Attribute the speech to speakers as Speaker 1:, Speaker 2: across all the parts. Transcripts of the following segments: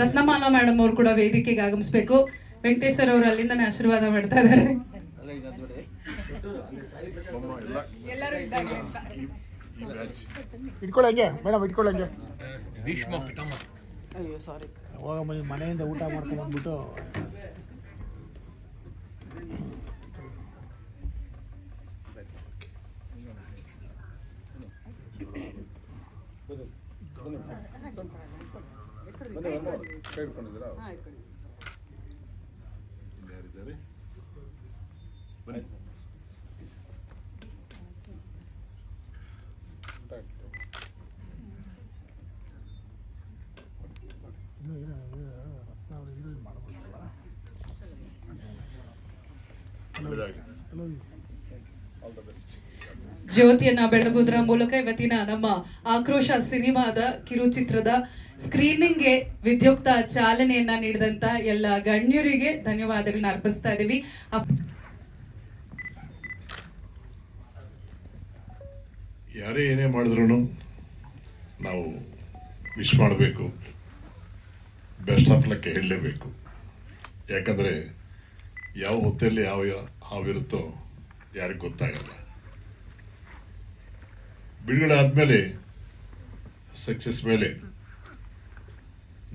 Speaker 1: Ratnamala madam ಅವರು ಕೂಡ ವೇದಿಕೆಗೆ ಆಗಮಿಸಬೇಕು. ವೆಂಕಟೇಶ್ ಸರ್ ಅವರು ಅಲ್ಲಿಂದನೇ ಆಶೀರ್ವಾದ ಮಾಡ್ತಾ ಇದ್ದಾರೆ. ಎಲ್ಲರೂ ಅಂತ
Speaker 2: ಮೇಡಮ್
Speaker 3: ಭೀಷ್ಮ ಪಿತಾಮಹ.
Speaker 2: ಹೋಗಮ್ಮ ಮನೆಯಿಂದ ಊಟ ಮಾಡ್ಕೊಂಡು ಬಂದ್ಬಿಟ್ಟು.
Speaker 4: ಯಾರಿದ್ದಾರೆ ಬನ್ನಿ
Speaker 2: ಇನ್ನೂ ರತ್ನ ಅವರು ಮಾಡ್ಬೋದಲ್ಲ
Speaker 1: ಜ್ಯೋತಿಯನ್ನ ಬೆಳಗುವುದರ ಮೂಲಕ ಇವತ್ತಿನ ನಮ್ಮ ಆಕ್ರೋಶ ಸಿನಿಮಾದ ಕಿರುಚಿತ್ರದ ಸ್ಕ್ರೀನಿಂಗ್ಗೆ ವಿದ್ಯುಕ್ತ ಚಾಲನೆಯನ್ನ ನೀಡಿದಂತ ಎಲ್ಲ ಗಣ್ಯರಿಗೆ ಧನ್ಯವಾದಗಳನ್ನ ಅರ್ಪಿಸ್ತಾ ಇದ್ದೀವಿ.
Speaker 4: ಯಾರೇ ಏನೇ ಮಾಡಿದ್ರು ನಾವು ವಿಶ್ ಮಾಡಬೇಕು. ಬೆಸ್ಟ್ ಆಫ್ ಲಕ್ಕೆ ಹೇಳಲೇಬೇಕು. ಯಾಕಂದರೆ ಯಾವ ಹೊತ್ತಲ್ಲಿ ಯಾವ ಹಾವಿರುತ್ತೋ ಯಾರಿಗೂ ಗೊತ್ತಾಗಲ್ಲ. ಬಿಡುಗಡೆ ಆದಮೇಲೆ ಸಕ್ಸಸ್ ಮೇಲೆ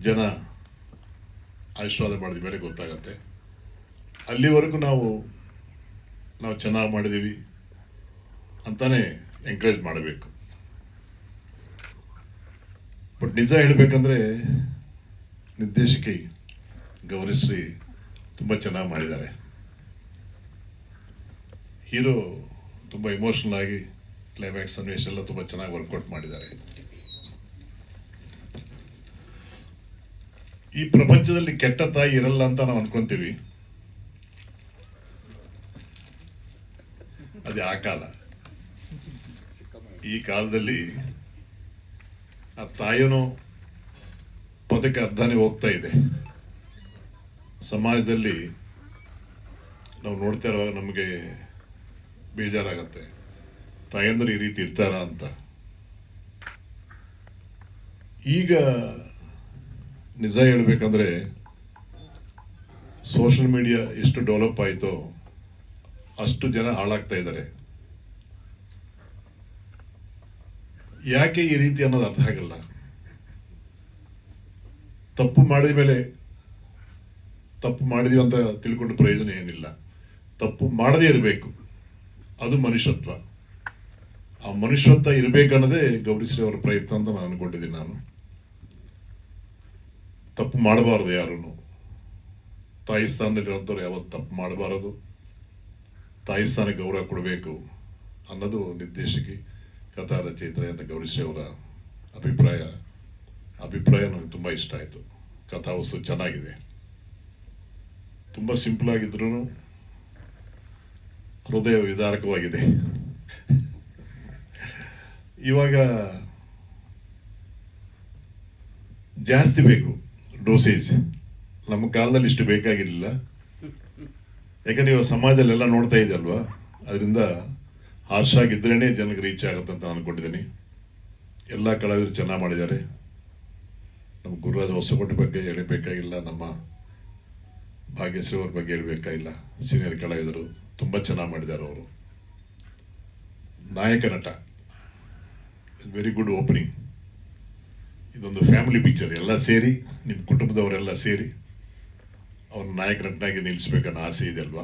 Speaker 4: ಜನ ಆಶೀರ್ವಾದ ಮಾಡಿದ ಮೇಲೆ ಗೊತ್ತಾಗತ್ತೆ. ಅಲ್ಲಿವರೆಗೂ ನಾವು ನಾವು ಚೆನ್ನಾಗಿ ಮಾಡಿದ್ದೀವಿ ಅಂತಾನೆ ಎಂಕರೇಜ್ ಮಾಡಬೇಕು. ಬಟ್ ನಿಜ ಹೇಳಬೇಕಂದ್ರೆ ನಿರ್ದೇಶಕಿ ಗೌರಿಶ್ರೀ ತುಂಬ ಚೆನ್ನಾಗಿ ಮಾಡಿದ್ದಾರೆ. ಹೀರೋ ತುಂಬ ಇಮೋಷನಲ್ ಆಗಿ ಕ್ಲೈಮ್ಯಾಕ್ಸ್ ಸನ್ನಿವೇಶ ಎಲ್ಲ ತುಂಬ ಚೆನ್ನಾಗಿ ವರ್ಕೌಟ್ ಮಾಡಿದ್ದಾರೆ. ಈ ಪ್ರಪಂಚದಲ್ಲಿ ಕೆಟ್ಟ ತಾಯಿ ಇರಲ್ಲ ಅಂತ ನಾವು ಅನ್ಕೊಂತೀವಿ. ಅದೇ ಆ ಕಾಲ. ಈ ಕಾಲದಲ್ಲಿ ಆ ತಾಯಿನೂ ಪದಕ್ಕೆ ಅರ್ಧನೇ ಹೋಗ್ತಾ ಇದೆ. ಸಮಾಜದಲ್ಲಿ ನಾವು ನೋಡ್ತಾ ಇರುವಾಗ ನಮಗೆ ಬೇಜಾರಾಗತ್ತೆ. ತಾಯಂದ್ರೆ ಈ ರೀತಿ ಇರ್ತಾರ ಅಂತ. ಈಗ ನಿಜ ಹೇಳಬೇಕಂದ್ರೆ ಸೋಷಲ್ ಮೀಡಿಯಾ ಎಷ್ಟು ಡೆವಲಪ್ ಆಯಿತೋ ಅಷ್ಟು ಜನ ಹಾಳಾಗ್ತಾ ಇದ್ದಾರೆ. ಯಾಕೆ ಈ ರೀತಿ ಅನ್ನೋದು ಅರ್ಥ ಆಗಲ್ಲ. ತಪ್ಪು ಮಾಡಿದ ಮೇಲೆ ತಪ್ಪು ಮಾಡಿದೀವಿ ಅಂತ ತಿಳ್ಕೊಂಡು ಪ್ರಯೋಜನ ಏನಿಲ್ಲ. ತಪ್ಪು ಮಾಡದೇ ಇರಬೇಕು. ಅದು ಮನುಷ್ಯತ್ವ. ಆ ಮನುಷ್ಯತ್ವ ಇರಬೇಕನ್ನೋದೇ ಗೌರಿಶ್ರೀ ಅವರ ಪ್ರಯತ್ನ ಅಂತ ನಾನು ಅನ್ಕೊಂಡಿದ್ದೀನಿ ನಾನು. ತಪ್ಪು ಮಾಡಬಾರ್ದು ಯಾರೂ ತಾಯಿ ಸ್ಥಾನದಲ್ಲಿರುವಂಥವ್ರು ಯಾವತ್ತು ತಪ್ಪು ಮಾಡಬಾರದು. ತಾಯಿ ಸ್ಥಾನಕ್ಕೆ ಗೌರವ ಕೊಡಬೇಕು ಅನ್ನೋದು ನಿರ್ದೇಶಕಿ ಕಥಾ ರಚಯಿತ್ರೆ ಅಂತ ಗೌರಿಶ್ರೀ ಅವರ ಅಭಿಪ್ರಾಯ. ಅಭಿಪ್ರಾಯ ನನಗೆ ತುಂಬ ಇಷ್ಟ ಆಯಿತು. ಕಥಾವಸ್ತು ಚೆನ್ನಾಗಿದೆ. ತುಂಬ ಸಿಂಪಲ್ ಆಗಿದ್ರೂ ಹೃದಯ ವಿದಾರಕವಾಗಿದೆ. ಇವಾಗ ಜಾಸ್ತಿ ಬೇಕು. ಡೋಸೇಜ್ ನಮ್ಮ ಕಾಲದಲ್ಲಿ ಇಷ್ಟು ಬೇಕಾಗಿರಲಿಲ್ಲ. ಯಾಕಂದ್ರೆ ಇವಾಗ ಸಮಾಜದಲ್ಲೆಲ್ಲ ನೋಡ್ತಾ ಇದೆ ಅದರಿಂದ ಹಾರ್ಷ್ ಆಗಿದ್ರೇನೆ ಜನಕ್ಕೆ ರೀಚ್ ಆಗುತ್ತೆ ಅಂತ ನಾನು ಅನ್ಕೊಂಡಿದ್ದೀನಿ. ಎಲ್ಲ ಕಲಾವಿದರು ಚೆನ್ನಾಗಿ ಮಾಡಿದ್ದಾರೆ. ನಮ್ಮ ಗುರುರಾಜ ಹೊಸಕೋಟೆ ಬಗ್ಗೆ ಹೇಳಬೇಕಾಗಿಲ್ಲ, ನಮ್ಮ ಭಾಗ್ಯಶ್ರೀ ಅವ್ರ ಬಗ್ಗೆ ಹೇಳಬೇಕಾಗಿಲ್ಲ. ಸೀನಿಯರ್ ಕಲಾವಿದರು ತುಂಬ ಚೆನ್ನಾಗಿ ಮಾಡಿದ್ದಾರೆ ಅವರು. ನಾಯಕ ನಟ. ವೆರಿ ಗುಡ್ ಓಪನಿಂಗ್ ಇದೊಂದು ಫ್ಯಾಮಿಲಿ ಪಿಕ್ಚರ್ ಎಲ್ಲ ಸೇರಿ ನಿಮ್ಮ ಕುಟುಂಬದವರೆಲ್ಲ ಸೇರಿ ಅವ್ರ ನಾಯಕ ನಟನಾಗಿ ನಿಲ್ಲಿಸ್ಬೇಕನ್ನೋ ಆಸೆ ಇದೆ ಅಲ್ವಾ?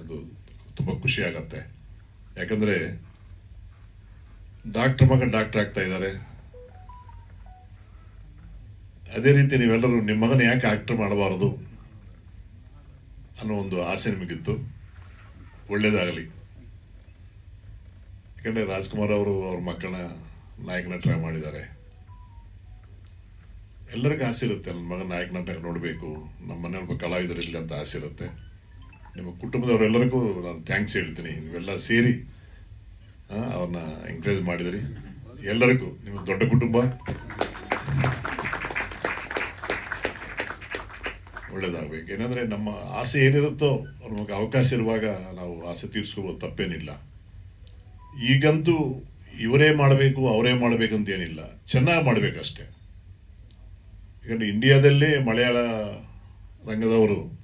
Speaker 4: ಅದು ತುಂಬ ಖುಷಿ ಆಗತ್ತೆ. ಯಾಕಂದರೆ ಡಾಕ್ಟರ್ ಮಗ ಡಾಕ್ಟರ್ ಆಗ್ತಾ ಇದ್ದಾರೆ. ಅದೇ ರೀತಿ ನೀವೆಲ್ಲರೂ ನಿಮ್ಮ ಮಗನ ಯಾಕೆ ಆಕ್ಟರ್ ಮಾಡಬಾರದು ಅನ್ನೋ ಒಂದು ಆಸೆ ನಿಮಗಿತ್ತು. ಒಳ್ಳೇದಾಗಲಿ. ಯಾಕಂದರೆ ರಾಜ್ಕುಮಾರ್ ಅವರು ಅವ್ರ ಮಕ್ಕಳನ್ನ ನಾಯಕನ ಟ್ರೈ ಮಾಡಿದ್ದಾರೆ. ಎಲ್ಲರಿಗೂ ಆಸೆ ಇರುತ್ತೆ ನನ್ನ ಮಗನ ನಾಯಕ ನಾಟಕ ನೋಡಬೇಕು ನಮ್ಮ ಮನೆಯೊಬ್ಬ ಇಲ್ಲಿ ಅಂತ ಆಸೆ ಇರುತ್ತೆ. ನಿಮ್ಮ ಕುಟುಂಬದವರೆಲ್ಲರಿಗೂ ನಾನು ಥ್ಯಾಂಕ್ಸ್ ಹೇಳ್ತೀನಿ. ನೀವೆಲ್ಲ ಸೇರಿ ಅವ್ರನ್ನ ಎಂಕರೇಜ್ ಮಾಡಿದಿರಿ. ಎಲ್ಲರಿಗೂ, ನಿಮ್ಮ ದೊಡ್ಡ ಕುಟುಂಬ. ಒಳ್ಳೇದಾಗಬೇಕು. ಏನಂದರೆ ನಮ್ಮ ಆಸೆ ಏನಿರುತ್ತೋ ನಮಗೆ ಅವಕಾಶ ಇರುವಾಗ ನಾವು ಆಸೆ ತೀರಿಸ್ಕೋಬೋದು, ತಪ್ಪೇನಿಲ್ಲ. ಈಗಂತೂ ಇವರೇ ಮಾಡಬೇಕು, ಅವರೇ ಮಾಡಬೇಕಂತ ಏನಿಲ್ಲ ಚೆನ್ನಾಗಿ ಮಾಡಬೇಕಷ್ಟೆ. ಯಾಕಂದರೆ ಇಂಡಿಯಾದಲ್ಲೇ Malayala ರಂಗದವರು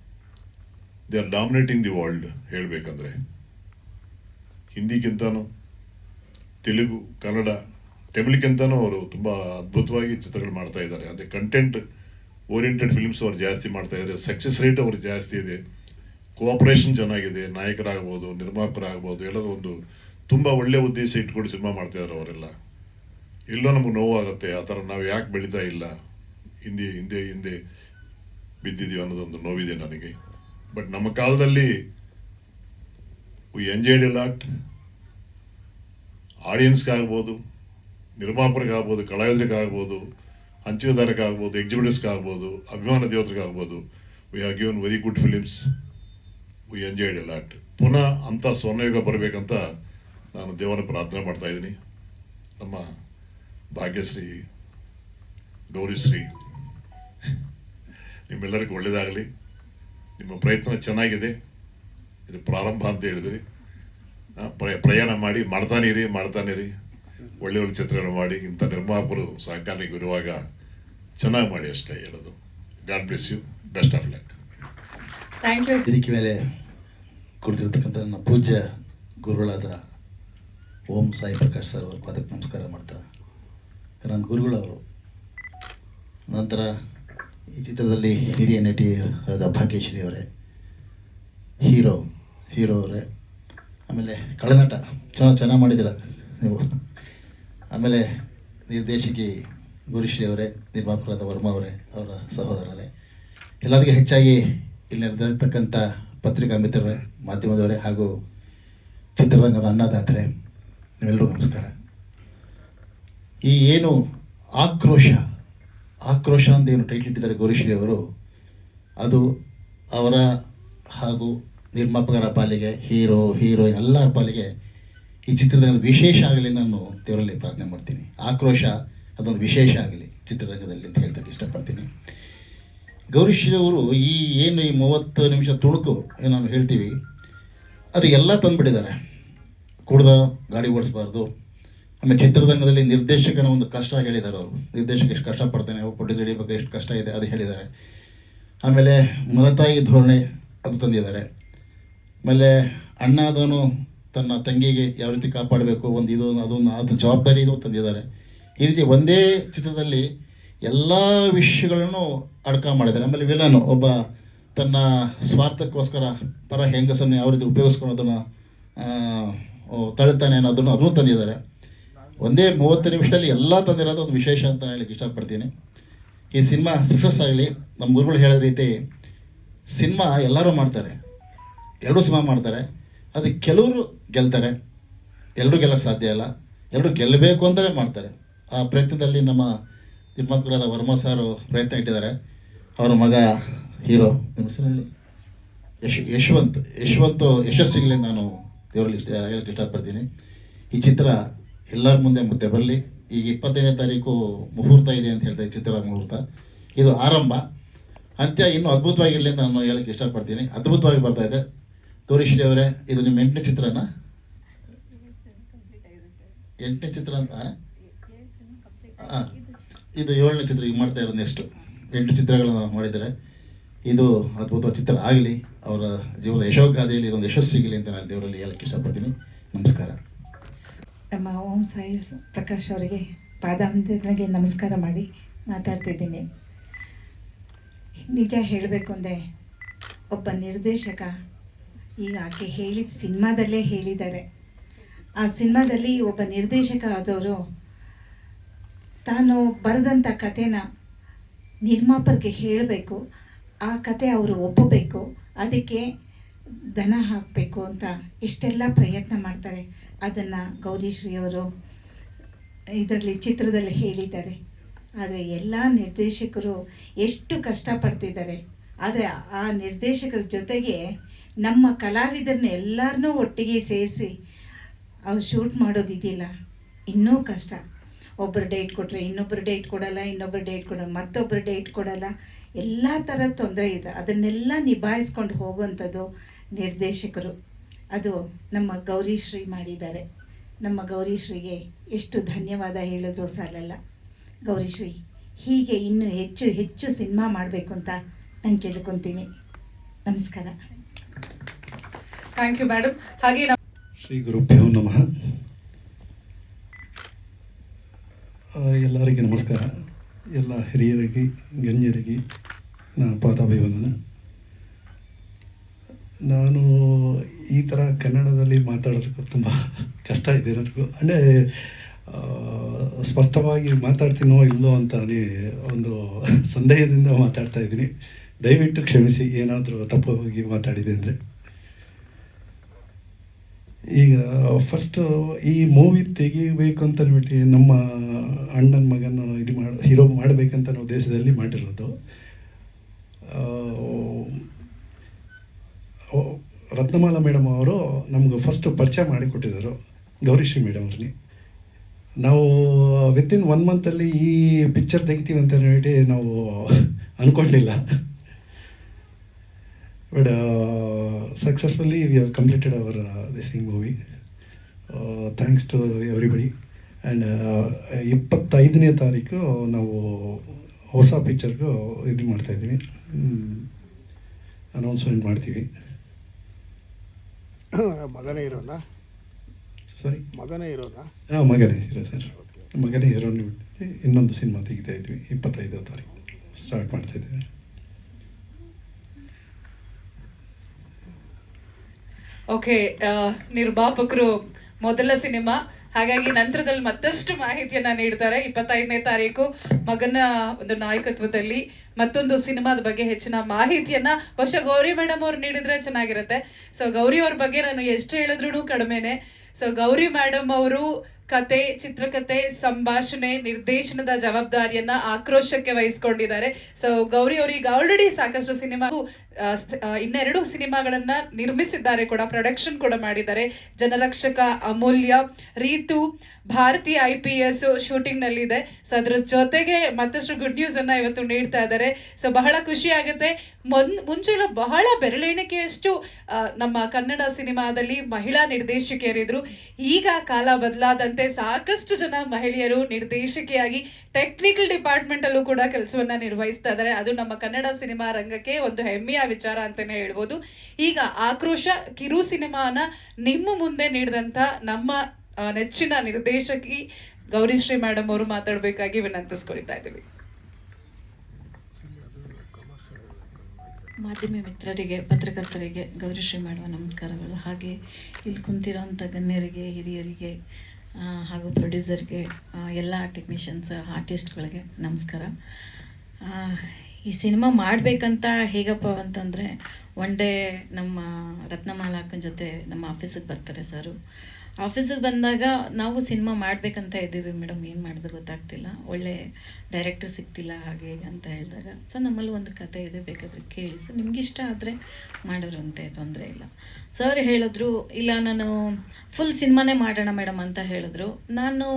Speaker 4: they are dominating the world ಹೇಳಬೇಕಂದ್ರೆ. ಹಿಂದಿಗಿಂತನೂ, ತೆಲುಗು, ಕನ್ನಡ, ತಮಿಳಿಗಿಂತನೂ ಅವರು ತುಂಬ ಅದ್ಭುತವಾಗಿ ಚಿತ್ರಗಳು ಮಾಡ್ತಾ ಇದ್ದಾರೆ. ಅಂದರೆ ಕಂಟೆಂಟ್ ಓರಿಯೆಂಟೆಡ್ ಫಿಲ್ಮ್ಸ್ ಅವರು ಜಾಸ್ತಿ ಮಾಡ್ತಾ ಇದ್ದಾರೆ. ಸಕ್ಸಸ್ ರೇಟ್ ಅವ್ರು ಜಾಸ್ತಿ ಇದೆ. ಕೋಆಪರೇಷನ್ ಚೆನ್ನಾಗಿದೆ. ನಾಯಕರಾಗ್ಬೋದು, ನಿರ್ಮಾಪಕರಾಗ್ಬೋದು, ಎಲ್ಲರೂ ಒಂದು ತುಂಬ ಒಳ್ಳೆ ಉದ್ದೇಶ ಇಟ್ಕೊಂಡು ಸಿನಿಮಾ ಮಾಡ್ತಾಯಿದ್ದಾರೆ ಅವರೆಲ್ಲ. ಎಲ್ಲೋ ನಮಗೆ ನೋವಾಗುತ್ತೆ. ಆ ಥರ ನಾವು ಯಾಕೆ ಬೆಳೀತಾ ಇಲ್ಲ? ಹಿಂದೆ ಹಿಂದೆ ಹಿಂದೆ ಬಿದ್ದಿದೆಯೋ ಅನ್ನೋದೊಂದು ನೋವಿದೆ ನನಗೆ. ಬಟ್ ನಮ್ಮ ಕಾಲದಲ್ಲಿ ವಿ ಎಂಜಾಯ್ಡ್ ಎ ಲಾಟ್ ಆಡಿಯನ್ಸ್ಗಾಗ್ಬೋದು ನಿರ್ಮಾಪಕರಿಗಾಗ್ಬೋದು, ಕಲಾವಿದರಿಗಾಗ್ಬೋದು ಹಂಚಿಕೆದಾರಕ್ಕಾಗ್ಬೋದು ಎಕ್ಸಿಬಿಟರ್ಸ್ಗಾಗ್ಬೋದು ಅಭಿಮಾನ ದೇವತರಿಗಾಗ್ಬೋದು we have given very good films we enjoyed a lot ಪುನಃ ಅಂಥ ಸ್ವರ್ಣಯುಗ ಬರಬೇಕಂತ ನಾನು ದೇವರ ಪ್ರಾರ್ಥನೆ ಮಾಡ್ತಾ ಇದ್ದೀನಿ. ನಮ್ಮ ಭಾಗ್ಯಶ್ರೀ, ಗೌರಿಶ್ರೀ ನಿಮ್ಮೆಲ್ಲರಿಗೂ ಒಳ್ಳೆಯದಾಗಲಿ ನಿಮ್ಮ ಪ್ರಯತ್ನ ಚೆನ್ನಾಗಿದೆ. ಇದು ಪ್ರಾರಂಭ ಅಂತ ಹೇಳಿದ್ರಿ. ಪ್ರಯಾಣ ಮಾಡಿ ಮಾಡ್ತಾನಿರಿ ಮಾಡ್ತಾನಿರಿ ಒಳ್ಳೆ ಒಳ್ಳೆ ಚಿತ್ರಗಳು ಮಾಡಿ ಇಂಥ ನಿರ್ಮಾಪಕರು ಸಹಕಾರಿಗೆ ಇರುವಾಗ ಚೆನ್ನಾಗಿ ಮಾಡಿ ಅಷ್ಟೇ ಹೇಳೋದು. God bless you best of luck
Speaker 1: thank you
Speaker 2: ಇದಕ್ಕೆ ಮೇಲೆ ಕುಳಿತಿರ್ತಕ್ಕಂಥ ನನ್ನ ಪೂಜ್ಯ ಗುರುಗಳಾದ ಓಂ ಸಾಯಿ ಪ್ರಕಾಶ್ ಸರ್ ಅವರು ಪದಕ್ಕೆ ನಮಸ್ಕಾರ ಮಾಡ್ತಾ ನನ್ನ ಗುರುಗಳವರು ನಂತರ ಈ ಚಿತ್ರದಲ್ಲಿ ಹಿರಿಯ ನಟಿ ಆದ ಭಾಗ್ಯಶ್ರೀ ಅವರೇ, ಹೀರೋ ಹೀರೋ ಅವರೇ, ಆಮೇಲೆ ಕಳೆನಾಟ, ಚೆನ್ನಾಗಿ ಚೆನ್ನಾಗಿ ಮಾಡಿದ್ದೀರ ನೀವು. ಆಮೇಲೆ ನಿರ್ದೇಶಕಿ ಗುರುಶ್ರೀ ಅವರೇ, ನಿರ್ಮಾಪಕರಾದ ವರ್ಮಾ ಅವರೇ, ಅವರ ಸಹೋದರರೇ. ಎಲ್ಲದಕ್ಕೆ ಹೆಚ್ಚಾಗಿ ಇಲ್ಲಿ ನಡೆದಿರ್ತಕ್ಕಂಥ ಪತ್ರಿಕಾ ಮಿತ್ರರೇ, ಮಾಧ್ಯಮದವರೇ ಹಾಗೂ ಚಿತ್ರರಂಗದ ಅನ್ನದಾತರೆ ನೀವೆಲ್ಲರೂ ನಮಸ್ಕಾರ. ಈ ಏನು ಆಕ್ರೋಶ ಆಕ್ರೋಶ ಅಂತ ಏನು ಟೈಟ್ಲ್ ಇಟ್ಟಿದ್ದಾರೆ ಗೌರಿಶ್ರೀ ಅವರು, ಅದು ಅವರ ಹಾಗೂ ನಿರ್ಮಾಪಕರ ಪಾಲಿಗೆ, ಹೀರೋ, ಹೀರೋಯಿನ್ ಎಲ್ಲರ ಪಾಲಿಗೆ ಈ ಚಿತ್ರರಂಗದ ವಿಶೇಷ ಆಗಲಿ ನಾನು ದೇವರಲ್ಲಿ ಪ್ರಾರ್ಥನೆ ಮಾಡ್ತೀನಿ. ಆಕ್ರೋಶ ಅದೊಂದು ವಿಶೇಷ ಆಗಲಿ ಚಿತ್ರರಂಗದಲ್ಲಿ ಅಂತ ಹೇಳ್ತಕ್ಕೆ ಇಷ್ಟಪಡ್ತೀನಿ. ಗೌರಿಶ್ರೀ ಅವರು ಈ ಏನು ಈ ಮೂವತ್ತು ನಿಮಿಷ ತುಣುಕು ಏನು ಹೇಳ್ತೀವಿ, ಅದು ಎಲ್ಲ ತಂದುಬಿಟ್ಟಿದ್ದಾರೆ. ಕುಡ್ದ, ಗಾಡಿ ಓಡಿಸ್ಬಾರ್ದು ಆಮೇಲೆ ಚಿತ್ರರಂಗದಲ್ಲಿ ನಿರ್ದೇಶಕನ ಒಂದು ಕಷ್ಟ ಹೇಳಿದ್ದಾರೆ ಅವರು. ನಿರ್ದೇಶಕ ಎಷ್ಟು ಕಷ್ಟ ಕಷ್ಟಪಡ್ತಾನೆ ಪ್ರೊಡ್ಯೂಸರ್ ಬಗ್ಗೆ ಎಷ್ಟು ಕಷ್ಟ ಇದೆ ಅದು ಹೇಳಿದ್ದಾರೆ. ಆಮೇಲೆ ಮಲತಾಯಿ ಧೋರಣೆ ಅದು ತಂದಿದ್ದಾರೆ. ಆಮೇಲೆ ಅಣ್ಣ ತನ್ನ ತಂಗಿಗೆ ಯಾವ ರೀತಿ ಕಾಪಾಡಬೇಕು, ಒಂದು ಇದು, ಅದೊಂದು, ಅದು ಜವಾಬ್ದಾರಿ ಇದು ತಂದಿದ್ದಾರೆ. ಈ ರೀತಿ ಒಂದೇ ಚಿತ್ರದಲ್ಲಿ ಎಲ್ಲ ವಿಷಯಗಳನ್ನು ಅಡ್ಕ ಮಾಡಿದ್ದಾರೆ. ಆಮೇಲೆ ವಿಲನು ಒಬ್ಬ ತನ್ನ ಸ್ವಾರ್ಥಕ್ಕೋಸ್ಕರ ಪರ ಹೆಂಗಸನ್ನು ಯಾವ ರೀತಿ ಉಪಯೋಗಿಸ್ಕೊಳೋದನ್ನು ತಳ್ತಾನೆ ಅನ್ನೋದನ್ನು ಅದನ್ನು ತಂದಿದ್ದಾರೆ. ಒಂದೇ ಮೂವತ್ತು ನಿಮಿಷದಲ್ಲಿ ಎಲ್ಲ ತಂದಿರೋದು ಒಂದು ವಿಶೇಷ ಅಂತ ಹೇಳಕ್ಕೆ ಇಷ್ಟಪಡ್ತೀನಿ. ಈ ಸಿನಿಮಾ ಸಕ್ಸಸ್ ಆಗಲಿ, ನಮ್ಮ ಗುರುಗಳು ಹೇಳಿದ ರೀತಿ ಸಿನಿಮಾ ಎಲ್ಲರೂ ಮಾಡ್ತಾರೆ. ಎಲ್ಲರೂ ಸಿನಿಮಾ ಮಾಡ್ತಾರೆ. ಆದರೆ ಕೆಲವರು ಗೆಲ್ತಾರೆ. ಎಲ್ಲರೂ ಗೆಲ್ಲಕ್ಕೆ ಸಾಧ್ಯ ಇಲ್ಲ. ಎಲ್ಲರೂ ಗೆಲ್ಲಬೇಕು ಅಂತಲೇ ಮಾಡ್ತಾರೆ. ಆ ಪ್ರಯತ್ನದಲ್ಲಿ ನಮ್ಮ ನಿರ್ಮಾಪಕರಾದ ವರ್ಮಾ ಸಾರು ಪ್ರಯತ್ನ ಇಟ್ಟಿದ್ದಾರೆ. ಅವರ ಮಗ ಹೀರೋ. ನಿಮ್ಮ ಹೆಸರು ಹೇಳಿ? ಯಶ್, ಯಶವಂತ್ ಯಶವಂತ್ ಯಶಸ್ಸಿಗಲಿ ನಾನು ದೇವರಲ್ಲಿ ಇಷ್ಟ ಹೇಳಕ್ಕೆ ಇಷ್ಟಪಡ್ತೀನಿ. ಈ ಚಿತ್ರ ಎಲ್ಲರ ಮುಂದೆ ಮುದ್ದೆ ಬರಲಿ. ಈಗ ಇಪ್ಪತ್ತೈದನೇ ತಾರೀಕು ಮುಹೂರ್ತ ಇದೆ ಅಂತ ಹೇಳ್ತಾ ಈ ಚಿತ್ರದ ಮುಹೂರ್ತ. ಇದು ಆರಂಭ. ಅಂತ್ಯ ಇನ್ನೂ ಅದ್ಭುತವಾಗಿರಲಿ ಅಂತ ನಾನು ಹೇಳಕ್ಕೆ ಇಷ್ಟಪಡ್ತೀನಿ. ಅದ್ಭುತವಾಗಿ ಬರ್ತಾ ಇದೆ. ತೋರಿಶ್ರೀ ಅವರೇ, ಇದು ನಿಮ್ಮ ಎಂಟನೇ ಚಿತ್ರನ? ಎಂಟನೇ ಚಿತ್ರ ಅಂತ? ಹಾಂ ಇದು ಏಳನೇ ಚಿತ್ರ ಈಗ ಮಾಡ್ತಾ ಇರೋದು ನೆಕ್ಸ್ಟ್ ಎಂಟು ಚಿತ್ರಗಳನ್ನು ಮಾಡಿದರೆ ಇದು ಅದ್ಭುತ ಚಿತ್ರ ಆಗಲಿ. ಅವರ ಜೀವನದ ಯಶೋಗಾದೆಯಲ್ಲಿ ಇದೊಂದು ಯಶಸ್ಸು ಸಿಗಲಿ ಅಂತ ನಾನು ದೇವರಲ್ಲಿ ಹೇಳಕ್ಕೆ ಇಷ್ಟಪಡ್ತೀನಿ. ನಮಸ್ಕಾರ.
Speaker 5: ನಮ್ಮ ಓಂ ಸಾಯಿ ಪ್ರಕಾಶ್ ಅವರಿಗೆ ಪಾದಾಂತರಿಗೆ ನಮಸ್ಕಾರ ಮಾಡಿ ಮಾತಾಡ್ತಿದ್ದೀನಿ. ನಿಜ ಹೇಳಬೇಕು ಅಂದರೆ ಒಬ್ಬ ನಿರ್ದೇಶಕ ಈಗ ಆಕೆ ಹೇಳಿದ ಸಿನಿಮಾದಲ್ಲೇ ಹೇಳಿದ್ದಾರೆ. ಆ ಸಿನಿಮಾದಲ್ಲಿ ಒಬ್ಬ ನಿರ್ದೇಶಕ ಆದವರು ತಾನು ಬರೆದಂಥ ಕಥೆನ ನಿರ್ಮಾಪಕರಿಗೆ ಹೇಳಬೇಕು, ಆ ಕತೆ ಅವರು ಒಪ್ಪಬೇಕು, ಅದಕ್ಕೆ ದನ ಹಾಕಬೇಕು ಅಂತ ಎಷ್ಟೆಲ್ಲ ಪ್ರಯತ್ನ ಮಾಡ್ತಾರೆ, ಅದನ್ನು ಗೌರಿಶ್ರೀಯವರು ಇದರಲ್ಲಿ ಚಿತ್ರದಲ್ಲಿ ಹೇಳಿದ್ದಾರೆ. ಆದರೆ ಎಲ್ಲ ನಿರ್ದೇಶಕರು ಎಷ್ಟು ಕಷ್ಟಪಡ್ತಿದ್ದಾರೆ. ಆದರೆ ಆ ನಿರ್ದೇಶಕರ ಜೊತೆಗೆ ನಮ್ಮ ಕಲಾವಿದರನ್ನ ಎಲ್ಲರನ್ನೂ ಒಟ್ಟಿಗೆ ಸೇರಿಸಿ ಅವ್ರು ಶೂಟ್ ಮಾಡೋದಿದೆಯಲ್ಲ ಇನ್ನೂ ಕಷ್ಟ. ಒಬ್ಬರು ಡೇಟ್ ಕೊಟ್ಟರೆ ಇನ್ನೊಬ್ಬರು ಡೇಟ್ ಕೊಡಲ್ಲ ಇನ್ನೊಬ್ಬರು ಡೇಟ್ ಕೊಡೋಲ್ಲ ಮತ್ತೊಬ್ಬರು ಡೇಟ್ ಕೊಡಲ್ಲ. ಎಲ್ಲ ಥರದ ತೊಂದರೆ ಇದೆ. ಅದನ್ನೆಲ್ಲ ನಿಭಾಯಿಸ್ಕೊಂಡು ಹೋಗುವಂಥದ್ದು ನಿರ್ದೇಶಕರು. ಅದು ನಮ್ಮ ಗೌರಿಶ್ರೀ ಮಾಡಿದ್ದಾರೆ. ನಮ್ಮ ಗೌರಿಶ್ರೀಗೆ ಎಷ್ಟು ಧನ್ಯವಾದ ಹೇಳಿದ್ರು ಸಾಲಲ್ಲ. ಗೌರಿಶ್ರೀ ಹೀಗೆ ಇನ್ನೂ ಹೆಚ್ಚು ಹೆಚ್ಚು ಸಿನಿಮಾ ಮಾಡಬೇಕು ಅಂತ ನಾನು ಕೇಳ್ಕೊತೀನಿ. ನಮಸ್ಕಾರ.
Speaker 1: ಥ್ಯಾಂಕ್ ಯು ಮೇಡಮ್ ಹಾಗೆ
Speaker 6: ಶ್ರೀ ಗುರುಭ್ಯೋ ನಮಃ. ಎಲ್ಲರಿಗೆ ನಮಸ್ಕಾರ. ಎಲ್ಲ ಹಿರಿಯರಿಗೆ ಗಣ್ಯರಿಗೆ ನಾ ಪಾದಾಭಿವಂದನ. ನಾನು ಈ ಥರ ಕನ್ನಡದಲ್ಲಿ ಮಾತಾಡೋದಕ್ಕೂ ತುಂಬ ಕಷ್ಟ ಇದೆ ನನಗೂ ಅಂದರೆ ಸ್ಪಷ್ಟವಾಗಿ ಮಾತಾಡ್ತೀನೋ ಇಲ್ಲೋ ಅಂತಾನೆ ಒಂದು ಸಂದೇಹದಿಂದ ಮಾತಾಡ್ತಾ ಇದ್ದೀನಿ. ದಯವಿಟ್ಟು ಕ್ಷಮಿಸಿ, ಏನಾದರೂ ತಪ್ಪು ಹೋಗಿ ಮಾತಾಡಿದೆ ಅಂದರೆ. ಈಗ ಫಸ್ಟು ಈ ಮೂವಿ ತೆಗಿಬೇಕು ಅಂತ ನಮ್ಮ ಅಣ್ಣನ ಮಗನ ಇದು ಮಾಡಿ ಹೀರೋ ಮಾಡಬೇಕಂತ ನಾವು ದೇಶದಲ್ಲಿ ಮಾಡಿರೋದು. ರತ್ನಮಾಲಾ ಮೇಡಮ್ ಅವರು ನಮ್ಗೆ ಫಸ್ಟ್ ಪರಿಚಯ ಮಾಡಿಕೊಟ್ಟಿದ್ದರು ಗೌರಿಶ್ರೀ ಮೇಡಮ್ ಅವ್ರನ್ನ ನಾವು ವಿತಿನ್ ಒನ್ ಮಂತಲ್ಲಿ ಈ ಪಿಕ್ಚರ್ ತೆಗಿತೀವಿ ಅಂತ ಹೇಳಿ ನಾವು ಅಂದ್ಕೊಂಡಿಲ್ಲ but successfully we have completed our ದಿಸಿಂಗ್ movie thanks to everybody and ಇಪ್ಪತ್ತೈದನೇ ತಾರೀಕು ನಾವು ಹೊಸ ಪಿಕ್ಚರ್ಗೂ ಇದು ಮಾಡ್ತಾಯಿದ್ದೀವಿ ಅನೌನ್ಸ್ಮೆಂಟ್ ಮಾಡ್ತೀವಿ.
Speaker 7: ಮಗನೇ ಇರೋನಾ?
Speaker 6: ಸಾರಿ
Speaker 7: ಮಗನೇ ಇರೋನಾ?
Speaker 6: ಹಾಂ ಮಗನೇ ಇರೋ ಸರ್. ಮಗನೇ ಹೀರೋ ಇನ್ನೊಂದು ಸಿನಿಮಾ ತೆಗಿತಾ ಇದ್ವಿ ಇಪ್ಪತ್ತೈದು ತಾರೀಕು. ಸ್ಟಾರ್ಟ್ ಮಾಡ್ತಾ ಇದ್ದೀವಿ
Speaker 1: ಓಕೆ ನಿರ್ಮಾಪಕರು ಮೊದಲ ಸಿನಿಮಾ ಹಾಗಾಗಿ ನಂತರದಲ್ಲಿ ಮತ್ತಷ್ಟು ಮಾಹಿತಿಯನ್ನ ನೀಡ್ತಾರೆ. ಇಪ್ಪತ್ತೈದನೇ ತಾರೀಕು ಮಗನ ಒಂದು ನಾಯಕತ್ವದಲ್ಲಿ. ಮತ್ತೊಂದು ಸಿನಿಮಾದ ಬಗ್ಗೆ ಹೆಚ್ಚಿನ ಮಾಹಿತಿಯನ್ನ ಬಹುಶಃ ಗೌರಿ ಮೇಡಮ್ ಅವ್ರು ನೀಡಿದ್ರೆ ಚೆನ್ನಾಗಿರುತ್ತೆ. ಸೊ ಗೌರಿ ಅವ್ರ ಬಗ್ಗೆ ನಾನು ಎಷ್ಟು ಹೇಳಿದ್ರು ಕಡಿಮೆನೆ. ಸೊ ಗೌರಿ ಮೇಡಮ್ ಅವರು ಕತೆ, ಚಿತ್ರಕತೆ, ಸಂಭಾಷಣೆ, ನಿರ್ದೇಶನದ ಜವಾಬ್ದಾರಿಯನ್ನ ಆಕ್ರೋಶಕ್ಕೆ ವಹಿಸ್ಕೊಂಡಿದ್ದಾರೆ. ಸೊ ಗೌರಿ ಅವರೀಗ ಆಲ್ರೆಡಿ ಸಾಕಷ್ಟು ಸಿನಿಮಾ ಇನ್ನೆರಡು ಸಿನಿಮಾಗಳನ್ನ ನಿರ್ಮಿಸಿದ್ದಾರೆ ಕೂಡ ಪ್ರೊಡಕ್ಷನ್ ಕೂಡ ಮಾಡಿದ್ದಾರೆ. Janarakshaka Amulya, Reethu Bharatiya I P S shooting ನಲ್ಲಿದೆ ಸೊ ಅದ್ರ ಜೊತೆಗೆ ಮತ್ತಷ್ಟು ಗುಡ್ ನ್ಯೂಸ್ ಅನ್ನ ಇವತ್ತು ನೀಡ್ತಾ ಇದ್ದಾರೆ. ಸೊ ಬಹಳ ಖುಷಿ ಆಗುತ್ತೆ. ಮುಂಚೆ ಬಹಳ ಬೆರಳೆಣಿಕೆಯಷ್ಟು ನಮ್ಮ ಕನ್ನಡ ಸಿನಿಮಾದಲ್ಲಿ ಮಹಿಳಾ ನಿರ್ದೇಶಕಿಯರಿದ್ರು. ಈಗ ಕಾಲ ಬದಲಾದಂತೆ ಸಾಕಷ್ಟು ಜನ ಮಹಿಳೆಯರು ನಿರ್ದೇಶಕಿಯಾಗಿ ಟೆಕ್ನಿಕಲ್ ಡಿಪಾರ್ಟ್ಮೆಂಟ್ ಅಲ್ಲೂ ಕೂಡ ಕೆಲಸವನ್ನ ನಿರ್ವಹಿಸ್ತಾ ಇದ್ದಾರೆ. ಅದು ನಮ್ಮ ಕನ್ನಡ ಸಿನಿಮಾ ರಂಗಕ್ಕೆ ಒಂದು ಹೆಮ್ಮೆಯ ವಿಚಾರ ಅಂತಾನೆ ಹೇಳ್ಬೋದು. ಈಗ ಆಕ್ರೋಶ ಕಿರು ಸಿನಿಮಾನ ನಿಮ್ಮ ಮುಂದೆ ನೀಡಿದಂಥ ನಮ್ಮ ನೆಚ್ಚಿನ ನಿರ್ದೇಶಕಿ ಗೌರಿಶ್ರೀ ಮೇಡಮ್ ಅವರು ಮಾತಾಡಬೇಕಾಗಿ ವಿನಂತಿಸ್ಕೊಳ್ತಾ ಇದ್ದೀವಿ.
Speaker 8: ಮಾಧ್ಯಮ ಮಿತ್ರರಿಗೆ, ಪತ್ರಕರ್ತರಿಗೆ ಗೌರಿಶ್ರೀ ಮಾಡುವ ನಮಸ್ಕಾರಗಳು. ಹಾಗೆ ಇಲ್ಲಿ ಕುಂತಿರೋಂಥ ಗಣ್ಯರಿಗೆ, ಹಿರಿಯರಿಗೆ ಹಾಗೂ ಪ್ರೊಡ್ಯೂಸರ್ಗೆ ಎಲ್ಲ ಟೆಕ್ನಿಷಿಯನ್ಸ್ ಆರ್ಟಿಸ್ಟ್ಗಳಿಗೆ ನಮಸ್ಕಾರ. ಈ ಸಿನಿಮಾ ಮಾಡಬೇಕಂತ ಹೇಗಪ್ಪ ಅಂತಂದರೆ ಒನ್ ಡೇ ನಮ್ಮ ರತ್ನಮಾಲಾಕನ್ ಜೊತೆ ನಮ್ಮ ಆಫೀಸಿಗೆ ಬರ್ತಾರೆ ಸರು. ಆಫೀಸಿಗೆ ಬಂದಾಗ ನಾವು ಸಿನಿಮಾ ಮಾಡಬೇಕಂತ ಇದ್ದೀವಿ ಮೇಡಮ್, ಏನು ಮಾಡೋದು ಗೊತ್ತಾಗ್ತಿಲ್ಲ. ಒಳ್ಳೆ ಡೈರೆಕ್ಟರ್ ಸಿಗ್ತಿಲ್ಲ ಹಾಗೆ ಅಂತ ಹೇಳಿದಾಗ, ಸರ್, ನಮ್ಮಲ್ಲಿ ಒಂದು ಕತೆ ಇದೆ, ಬೇಕಾದರೆ ಕೇಳಿ ಸರ್. ನಿಮ್ಗೆ ಇಷ್ಟ ಆದರೆ ಮಾಡೋರಂತೆ ತೊಂದರೆ ಇಲ್ಲ. ಸರ್ ಹೇಳಿದ್ರು, ಇಲ್ಲ, ನಾನು ಫುಲ್ ಸಿನಿಮಾನೇ ಮಾಡೋಣ ಮೇಡಮ್ ಅಂತ ಹೇಳಿದ್ರು. ನಾನು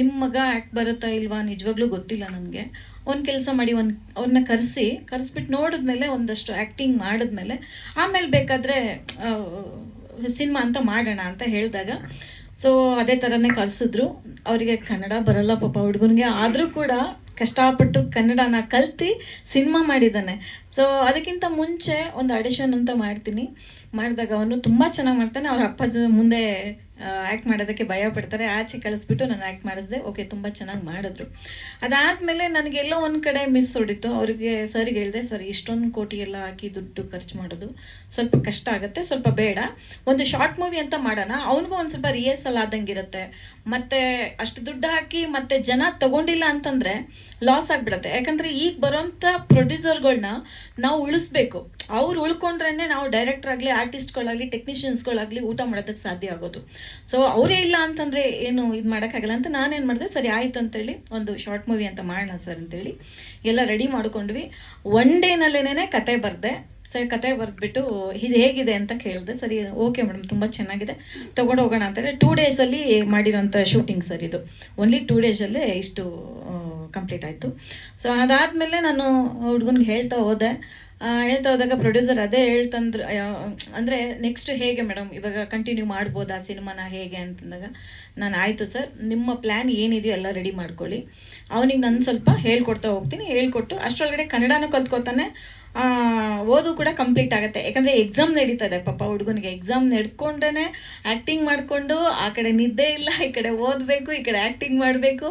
Speaker 8: ನಿಮ್ಮ ಮಗ ಆ್ಯಕ್ಟ್ ಬರುತ್ತಾ ಇಲ್ವಾ ನಿಜವಾಗ್ಲೂ ಗೊತ್ತಿಲ್ಲ ನನಗೆ. ಒಂದು ಕೆಲಸ ಮಾಡಿ ಒಂದು ಅವ್ರನ್ನ ಕರೆಸಿ ಕರೆಸ್ಬಿಟ್ಟು ನೋಡಿದ್ಮೇಲೆ ಒಂದಷ್ಟು ಆ್ಯಕ್ಟಿಂಗ್ ಮಾಡಿದ್ಮೇಲೆ ಆಮೇಲೆ ಬೇಕಾದರೆ ಸಿನಿಮಾ ಅಂತ ಮಾಡೋಣ ಅಂತ ಹೇಳಿದಾಗ ಸೊ ಅದೇ ಥರನೇ ಕರೆಸಿದ್ರು. ಅವರಿಗೆ ಕನ್ನಡ ಬರಲ್ಲ ಪಾಪ ಹುಡುಗನಿಗೆ. ಆದರೂ ಕೂಡ ಕಷ್ಟಪಟ್ಟು ಕನ್ನಡನ ಕಲ್ತು ಸಿನಿಮಾ ಮಾಡಿದ್ದಾನೆ. ಸೊ ಅದಕ್ಕಿಂತ ಮುಂಚೆ ಒಂದು ಆಡಿಷನ್ ಅಂತ ಮಾಡ್ತೀನಿ. ಮಾಡಿದಾಗ ಅವನು ತುಂಬ ಚೆನ್ನಾಗಿ ಮಾಡ್ತಾನೆ. ಅವ್ರ ಅಪ್ಪ ಮುಂದೆ ಆ್ಯಕ್ಟ್ ಮಾಡೋದಕ್ಕೆ ಭಯ ಪಡ್ತಾರೆ. ಆಚೆ ಕಳಿಸ್ಬಿಟ್ಟು ನಾನು ಆ್ಯಕ್ಟ್ ಮಾಡಿಸ್ದೆ. ಓಕೆ ತುಂಬ ಚೆನ್ನಾಗಿ ಮಾಡಿದ್ರು. ಅದಾದಮೇಲೆ ನನಗೆಲ್ಲೋ ಒಂದು ಕಡೆ ಮಿಸ್ ಹೊಡಿತು. ಅವರಿಗೆ ಸರಿಗೆ ಹೇಳಿದೆ, ಸರ್, ಇಷ್ಟೊಂದು ಕೋಟಿ ಎಲ್ಲ ಹಾಕಿ ದುಡ್ಡು ಖರ್ಚು ಮಾಡೋದು ಸ್ವಲ್ಪ ಕಷ್ಟ ಆಗುತ್ತೆ, ಸ್ವಲ್ಪ ಬೇಡ. ಒಂದು ಶಾರ್ಟ್ ಮೂವಿ ಅಂತ ಮಾಡೋಣ. ಅವನಿಗೂ ಒಂದು ಸ್ವಲ್ಪ ರಿಹರ್ಸಲ್ ಆದಂಗಿರುತ್ತೆ. ಮತ್ತು ಅಷ್ಟು ದುಡ್ಡು ಹಾಕಿ ಮತ್ತೆ ಜನ ತಗೊಂಡಿಲ್ಲ ಅಂತಂದರೆ ಲಾಸ್ ಆಗಿಬಿಡುತ್ತೆ. ಯಾಕಂದರೆ ಈಗ ಬರೋಂಥ ಪ್ರೊಡ್ಯೂಸರ್ಗಳನ್ನ ನಾವು ಉಳಿಸ್ಬೇಕು. ಅವ್ರು ಉಳ್ಕೊಂಡ್ರೇ ನಾವು ಡೈರೆಕ್ಟ್ರಾಗಲಿ ಆರ್ಟಿಸ್ಟ್ಗಳಾಗಲಿ ಟೆಕ್ನಿಷಿಯನ್ಸ್ಗಳಾಗಲಿ ಊಟ ಮಾಡೋದಕ್ಕೆ ಸಾಧ್ಯ ಆಗೋದು. ಸೊ ಅವರೇ ಇಲ್ಲ ಅಂತಂದರೆ ಏನು ಇದು ಮಾಡೋಕ್ಕಾಗಲ್ಲ ಅಂತ ನಾನೇನು ಮಾಡಿದೆ, ಸರಿ ಆಯಿತು ಅಂತೇಳಿ ಒಂದು ಶಾರ್ಟ್ ಮೂವಿ ಅಂತ ಮಾಡೋಣ ಸರ್ ಅಂತೇಳಿ, ಎಲ್ಲ ರೆಡಿ ಮಾಡ್ಕೊಂಡ್ವಿ. ಒನ್ ಡೇನಲ್ಲೇನೆ ಕತೆ ಬರೆದೆ. ಸರ್ ಕತೆ ಬರೆದ್ಬಿಟ್ಟು ಇದು ಹೇಗಿದೆ ಅಂತ ಕೇಳಿದೆ. ಸರಿ ಓಕೆ ಮೇಡಮ್ ತುಂಬ ಚೆನ್ನಾಗಿದೆ. ತೊಗೊಂಡು ಹೋಗೋಣ ಅಂತಂದರೆ ಟೂ ಡೇಸಲ್ಲಿ ಮಾಡಿರೋಂಥ ಶೂಟಿಂಗ್ ಸರ್ ಇದು. ಓನ್ಲಿ ಟೂ ಡೇಸಲ್ಲೇ ಇಷ್ಟು ಕಂಪ್ಲೀಟ್ ಆಯಿತು. ಸೊ ಅದಾದಮೇಲೆ ನಾನು ಹುಡುಗನಿಗೆ ಹೇಳ್ತಾ ಹೋದೆ. ಹೇಳ್ತಾ ಹೋದಾಗ ಪ್ರೊಡ್ಯೂಸರ್ ಅದೇ ಹೇಳ್ತಂದ್ರೆ ಅಂದರೆ ನೆಕ್ಸ್ಟ್ ಹೇಗೆ ಮೇಡಮ್ ಇವಾಗ ಕಂಟಿನ್ಯೂ ಮಾಡ್ಬೋದಾ ಸಿನಿಮಾನ ಹೇಗೆ ಅಂತಂದಾಗ, ನಾನು ಆಯಿತು ಸರ್ ನಿಮ್ಮ ಪ್ಲ್ಯಾನ್ ಏನಿದೆಯೋ ಎಲ್ಲ ರೆಡಿ ಮಾಡ್ಕೊಳ್ಳಿ. ಅವನಿಗೆ ನಾನು ಸ್ವಲ್ಪ ಹೇಳ್ಕೊಡ್ತಾ ಹೋಗ್ತೀನಿ, ಹೇಳ್ಕೊಟ್ಟು ಅಷ್ಟರೊಳಗಡೆ ಕನ್ನಡನೂ ಕಲ್ತ್ಕೊತಾನೆ ಓದು ಕೂಡ ಕಂಪ್ಲೀಟ್ ಆಗುತ್ತೆ. ಯಾಕಂದರೆ ಎಕ್ಸಾಮ್ ನಡೀತದೆ ಪಾಪ ಹುಡುಗನಿಗೆ ಎಕ್ಸಾಮ್ ನಡ್ಕೊಂಡ್ರೆ ಆ್ಯಕ್ಟಿಂಗ್ ಮಾಡಿಕೊಂಡು ಆ ಕಡೆ ನಿದ್ದೆ ಇಲ್ಲ, ಈ ಕಡೆ ಓದಬೇಕು, ಈ ಕಡೆ ಆ್ಯಕ್ಟಿಂಗ್ ಮಾಡಬೇಕು.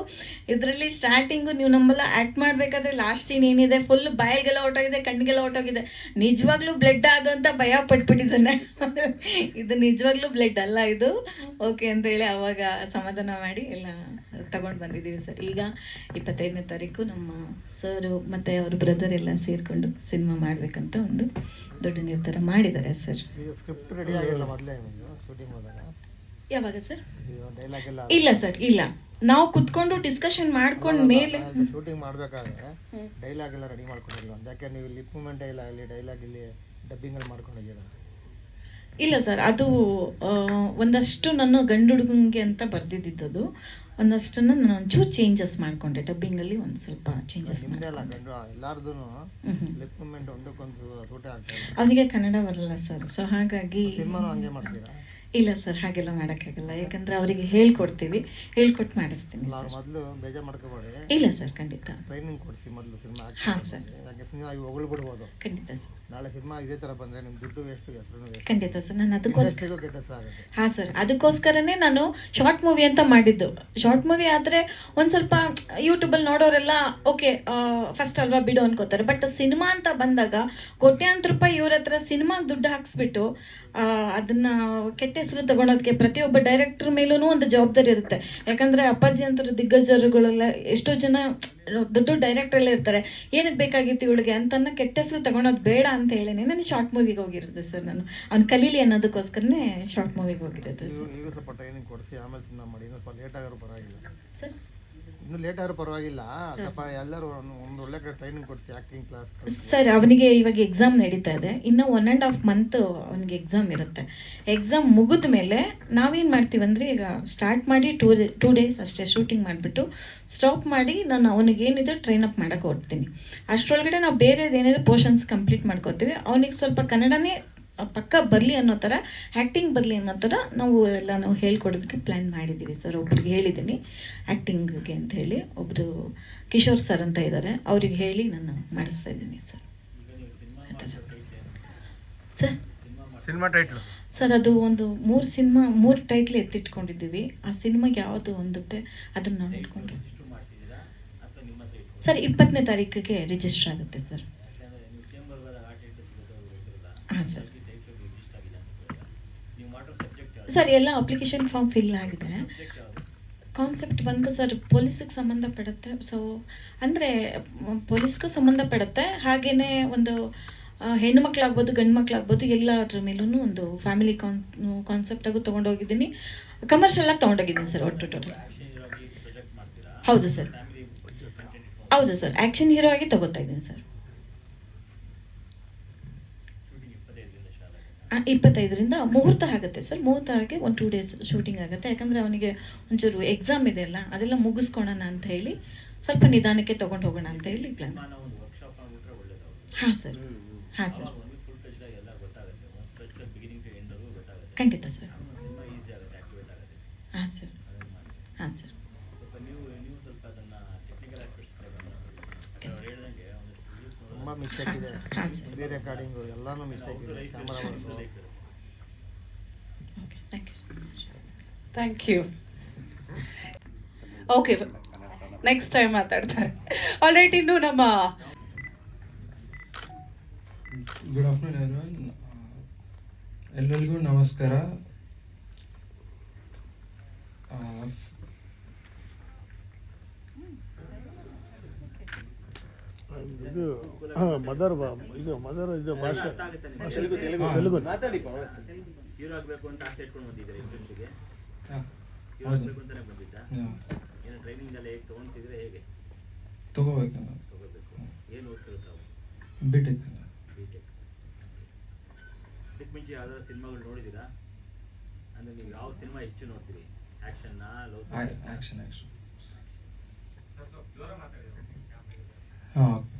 Speaker 8: ಇದರಲ್ಲಿ ಸ್ಟಾರ್ಟಿಂಗು ನೀವು ನಮ್ಮಲ್ಲ ಆ್ಯಕ್ಟ್ ಮಾಡಬೇಕಾದ್ರೆ ಲಾಸ್ಟ್ ಸೀನ್ ಏನಿದೆ? ಫುಲ್ ಬಾಯಿಗೆಲ್ಲ ಹೊಟ್ಟೋಗಿದೆ ಕಣ್ಣಿಗೆಲ್ಲ ಹೊಟ್ಟೋಗಿದೆ ನಿಜವಾಗ್ಲೂ ಬ್ಲಡ್ ಅದು ಅಂತ ಭಯ ಪಟ್ಬಿಟ್ಟಿದ್ದಾನೆ. ಇದು ನಿಜವಾಗ್ಲೂ ಬ್ಲಡ್ ಅಲ್ಲ ಇದು. ಓಕೆ ಅಂತೇಳಿ ಅವಾಗ ಸಮಾಧಾನ ಮಾಡಿ ಎಲ್ಲ ತಗೊಂಡು ಬಂದಿದ್ದೀವಿ ಸರ್. ಈಗ ಇಪ್ಪತ್ತೈದನೇ ತಾರೀಕು ನಮ್ಮ ಸರು ಮತ್ತು ಅವ್ರ ಬ್ರದರ್ ಎಲ್ಲ ಸೇರಿಕೊಂಡು ಸಿನಿಮಾ ಮಾಡಬೇಕಂತ ಒಂದು ದೊಡ್ಡ ನಿರ್ಧಾರ ಮಾಡಿದ್ದಾರೆ ಸರ್. ಯಾವಾಗ ಸರ್? ಇಲ್ಲ ಸರ್ ಇಲ್ಲ. ನಾವು ಕುತ್ಕೊಂಡು ಡಿಸ್ಕಷನ್ ಮಾಡ್ಕೊಂಡ ಮೇಲೆ
Speaker 7: ಶೂಟಿಂಗ್ ಮಾಡಬೇಕಾದ್ರೆ ಡೈಲಾಗ್ ಎಲ್ಲ ರೆಡಿ ಮಾಡ್ಕೊಂಡಿಲ್ಲ ಯಾಕೆ ನೀವು ಲಿಪ್ ಮೂಮೆಂಟ್ ಇಲ್ಲ ಇಲ್ಲಿ ಡೈಲಾಗ್ ಇಲ್ಲಿ ಡಬ್ಬಿಂಗ್ ಅಲ್ಲಿ ಮಾಡ್ಕೊಂಡಿದ್ದೀರಾ
Speaker 8: ಇಲ್ಲ ಸರ್ ಅದು ಒಂದಷ್ಟು ನಾನು ಗಂಡು ಹುಡುಗಂಗೆ ಅಂತ ಬರೆದಿದ್ದದು ಒಂದಷ್ಟನ್ನು ನಾನು ಒಂಚೂರು ಚೇಂಜಸ್ ಮಾಡಿಕೊಂಡೆ. ಡಬ್ಬಿಂಗಲ್ಲಿ ಒಂದು ಸ್ವಲ್ಪ ಚೇಂಜಸ್ ಅವನಿಗೆ ಕನ್ನಡ ಬರಲ್ಲ ಸರ್. ಸೊ ಹಾಗಾಗಿ ಇಲ್ಲ ಸರ್ ಹಾಗೆಲ್ಲ ಮಾಡೋಕ್ಕಾಗಲ್ಲ. ಯಾಕಂದ್ರೆ ಅವರಿಗೆ ಹೇಳ್ಕೊಡ್ತೀವಿ. ಹೇಳ್ಕೊಟ್ಟು ಮಾಡಿಸ್ತೀನಿ ಇಲ್ಲ ಸರ್ ಖಂಡಿತ.
Speaker 7: ಟ್ರೈನಿಂಗ್ ಕೊಡಿಸಿ ಮೊದಲು ಸಿನಿಮಾ
Speaker 8: ಹಾಂ ಸರ್.
Speaker 7: ಯಾಕೆ ಸಿನಿಮಾ ಈಗ ಹೊಗಳು ಬಿಡ್ಬೋದು.
Speaker 8: ಖಂಡಿತ ಸರ್.
Speaker 7: ನಾಳೆ ಸಿನಿಮಾ ಇದೇ ಥರ ಬಂದರೆ ನಿಮ್ಮ ದುಡ್ಡು ವೇಸ್ಟು ಹೆಸರು
Speaker 8: ಖಂಡಿತ ಸರ್. ನಾನು ಅದಕ್ಕೋಸ್ಕರ ಹಾಂ ಸರ್. ಅದಕ್ಕೋಸ್ಕರನೇ ನಾನು ಶಾರ್ಟ್ ಮೂವಿ ಅಂತ ಮಾಡಿದ್ದು. ಶಾರ್ಟ್ ಮೂವಿ ಆದರೆ ಒಂದು ಸ್ವಲ್ಪ ಯೂಟ್ಯೂಬಲ್ಲಿ ನೋಡೋರೆಲ್ಲ ಓಕೆ ಫಸ್ಟ್ ಅಲ್ವಾ ಬಿಡು ಅನ್ಕೋತಾರೆ. ಬಟ್ ಸಿನಿಮಾ ಅಂತ ಬಂದಾಗ, ಕೋಟ್ಯಾಂತರ ರೂಪಾಯಿ ಇವ್ರ ಹತ್ರ ಸಿನಿಮಾಗೆ ದುಡ್ಡು ಹಾಕ್ಸ್ಬಿಟ್ಟು ಅದನ್ನ ಕೆಟ್ಟ ಹೆಸರು ತಗೊಳೋದಕ್ಕೆ ಪ್ರತಿಯೊಬ್ಬ ಡೈರೆಕ್ಟರ್ ಮೇಲೂ ಒಂದು ಜವಾಬ್ದಾರಿ ಇರುತ್ತೆ. ಯಾಕಂದರೆ ಅಪ್ಪಾಜಿ ಅಂತರ ದಿಗ್ಗಜರುಗಳೆಲ್ಲ ಎಷ್ಟೋ ಜನ ದೊಡ್ಡ ಡೈರೆಕ್ಟರ್ ಎಲ್ಲ ಇರ್ತಾರೆ. ಏನಕ್ಕೆ ಬೇಕಾಗಿತ್ತು ಇವಳಿಗೆ ಅಂತನ್ನ ಕೆಟ್ಟ ಹೆಸರು ತಗೊಳೋದು ಬೇಡ ಅಂತ ಹೇಳೇನೆ ನಾನು ಶಾರ್ಟ್ ಮೂವಿಗೆ ಹೋಗಿರೋದು ಸರ್ ನಾನು. ಅವ್ನು ಕಲೀಲಿ ಅನ್ನೋದಕ್ಕೋಸ್ಕರನೇ ಶಾರ್ಟ್ ಮೂವಿಗೆ ಹೋಗಿರೋದು ಸರ್
Speaker 7: ಪರವಾಗಿಲ್ಲ. ಎಲ್ಲರೂ ಒಂದು ಒಳ್ಳೆ
Speaker 8: ಸರ್ ಅವನಿಗೆ ಇವಾಗ ಎಕ್ಸಾಮ್ ನಡೀತಾ ಇದೆ. ಇನ್ನು ಒನ್ ಆ್ಯಂಡ್ ಹಾಫ್ ಮಂತ್ ಅವನಿಗೆ ಎಕ್ಸಾಮ್ ಇರುತ್ತೆ. ಎಕ್ಸಾಮ್ ಮುಗಿದ ಮೇಲೆ ನಾವೇನು ಮಾಡ್ತೀವಿ ಅಂದರೆ ಈಗ ಸ್ಟಾರ್ಟ್ ಮಾಡಿ ಟೂ ಟೂ ಡೇಸ್ ಅಷ್ಟೇ ಶೂಟಿಂಗ್ ಮಾಡಿಬಿಟ್ಟು ಸ್ಟಾಪ್ ಮಾಡಿ ನಾನು ಅವನಿಗೆ ಏನಿದೆ ಟ್ರೈನ್ ಅಪ್ ಮಾಡೋಕೆ ಹೋಗ್ತೀನಿ ಅಷ್ಟರೊಳಗಡೆ ನಾವು ಬೇರೆದೇನಿದ್ರು ಏನಿದೆ ಪೋರ್ಷನ್ಸ್ ಕಂಪ್ಲೀಟ್ ಮಾಡ್ಕೋತೀವಿ. ಅವನಿಗೆ ಸ್ವಲ್ಪ ಕನ್ನಡನೇ ಪಕ್ಕ ಬರಲಿ ಅನ್ನೋ ಥರ ಆ್ಯಕ್ಟಿಂಗ್ ಬರಲಿ ಅನ್ನೋ ಥರ ನಾವು ಎಲ್ಲ ನಾವು ಹೇಳ್ಕೊಡೋದಕ್ಕೆ ಪ್ಲ್ಯಾನ್ ಮಾಡಿದ್ದೀವಿ ಸರ್ ಒಬ್ರಿಗೆ ಹೇಳಿದ್ದೀನಿ ಆ್ಯಕ್ಟಿಂಗ್ಗೆ ಅಂತ ಹೇಳಿ. ಒಬ್ಬರು ಕಿಶೋರ್ ಸರ್ ಅಂತ ಇದ್ದಾರೆ. ಅವ್ರಿಗೆ ಹೇಳಿ ನಾನು ಮಾಡಿಸ್ತಾ ಇದ್ದೀನಿ sir sir
Speaker 7: cinema title
Speaker 8: sir ಅದು ಒಂದು ಮೂರು ಸಿನಿಮಾ ಮೂರು ಟೈಟ್ಲ್ ಎತ್ತಿಟ್ಕೊಂಡಿದ್ದೀವಿ. ಆ ಸಿನಿಮಾಗೆ ಯಾವುದು ಹೊಂದುತ್ತೆ ಅದನ್ನು ನಾವು ಇಟ್ಕೊಂಡು ಸರ್ ಇಪ್ಪತ್ತನೇ ತಾರೀಕಿಗೆ ರಿಜಿಸ್ಟರ್ ಆಗುತ್ತೆ ಸರ್ ಹಾಂ ಸರ್ ಸರ್ ಎಲ್ಲ ಅಪ್ಲಿಕೇಶನ್ ಫಾರ್ಮ್ ಫಿಲ್ ಆಗಿದೆ. ಕಾನ್ಸೆಪ್ಟ್ ಬಂದು ಸರ್ ಪೊಲೀಸಿಗೆ ಸಂಬಂಧಪಡುತ್ತೆ. ಸೊ ಅಂದರೆ ಪೊಲೀಸ್ಗೂ ಸಂಬಂಧಪಡುತ್ತೆ. ಹಾಗೆಯೇ ಒಂದು ಹೆಣ್ಣು ಮಕ್ಕಳಾಗ್ಬೋದು ಗಂಡು ಮಕ್ಕಳಾಗ್ಬೋದು ಎಲ್ಲದ್ರ ಮೇಲೂ ಒಂದು ಫ್ಯಾಮಿಲಿ ಕಾನ್ ಕಾನ್ಸೆಪ್ಟಾಗೂ ತೊಗೊಂಡೋಗಿದ್ದೀನಿ. ಕಮರ್ಷಿಯಲಾಗಿ ತೊಗೊಂಡೋಗಿದ್ದೀನಿ ಸರ್ ಒಟ್ಟು ಟೋಟಲ್ ಹೌದು ಸರ್ ಹೌದು ಸರ್ ಆ್ಯಕ್ಷನ್ ಹೀರೋ ಆಗಿ ತಗೋತಾ ಇದ್ದೀನಿ ಸರ್ ಆ, ಇಪ್ಪತ್ತೈದರಿಂದ ಮುಹೂರ್ತ ಆಗುತ್ತೆ ಸರ್. ಮುಹೂರ್ತ ಆಗಿ ಒಂದು ಟೂ ಡೇಸ್ ಶೂಟಿಂಗ್ ಆಗುತ್ತೆ. ಯಾಕಂದರೆ ಅವನಿಗೆ ಒಂಚೂರು ಎಕ್ಸಾಮ್ ಇದೆ ಅಲ್ಲ ಅದೆಲ್ಲ ಮುಗಿಸ್ಕೊಳೋಣ ಅಂತ ಹೇಳಿ ಸ್ವಲ್ಪ ನಿಧಾನಕ್ಕೆ ತೊಗೊಂಡು ಹೋಗೋಣ ಅಂತ ಹೇಳಿ ಪ್ಲಾನ್ ಹಾಂ ಸರ್. ಹಾಂ ಸರ್. ಖಂಡಿತ ಸರ್. ಹಾಂ ಸರ್. ಹಾಂ ಸರ್.
Speaker 7: ತುಂಬ ಮಿಸ್ಟೇಕ್ ಇದೆ.
Speaker 8: ಸರ್
Speaker 7: ರೆಕಾರ್ಡಿಂಗು ಎಲ್ಲಾನು ಮಿಸ್ಟೇಕ್ ಇದೆ.
Speaker 8: Camera work okay thank you
Speaker 1: thank you okay next time ಮಾತಾಡ್ತಾರೆ. ಆಲ್ರೈಟ್ ಇನ್ನು ನಮ್ಮ
Speaker 9: ಗುಡ್ ಆಫ್ಟರ್ನೂನ್ ಎವ್ರಿವನ್ ಎಲ್ಲರಿಗೂ ನಮಸ್ಕಾರ ಆ,
Speaker 7: ಇದು ಮದರ್ ಇದು ಮದರ್ ಇದು ಭಾಷೆ.
Speaker 9: ತೆಲುಗು
Speaker 10: ಹೀರೋ ಆಗ್ಬೇಕು ಅಂತ ಆಸೆ ಇಟ್ಕೊಂಡು ಬಂದಿದ್ದಾರೆ ಇಂಡಸ್ಟ್ರಿಗೆ
Speaker 9: ಹಾ,
Speaker 10: ಹೀರೋ
Speaker 9: ಹೌದು.
Speaker 10: ಆಗ್ಬೇಕು ಅಂತಾನೆ ಬಂದಿದ್ದ?
Speaker 9: ಹಾ,
Speaker 10: ಏನೋ ಟ್ರೈನಿಂಗ್ ಎಲ್ಲ ಹೇಗೆ? ತೊಗೊಂತಿದ್ರೆ ಹೇಗೆ
Speaker 9: ತಗೋಬೇಕು
Speaker 10: ಇದಕ್ಕೆ ಮುಂಚೆ ಯಾವ್ದಾದ್ರು ಸಿನಿಮಾಗಳು ನೋಡಿದ್ದೀರಾ? ಅಂದರೆ ನೀವು ಯಾವ ಸಿನಿಮಾ ಹೆಚ್ಚು ನೋಡ್ತೀರಿ? ಆ್ಯಕ್ಷನ್ನ ಲವ್
Speaker 9: ಆ್ಯಕ್ಷನ್ ಆ್ಯಕ್ಷನ್ ಹಾಂ
Speaker 10: ಈ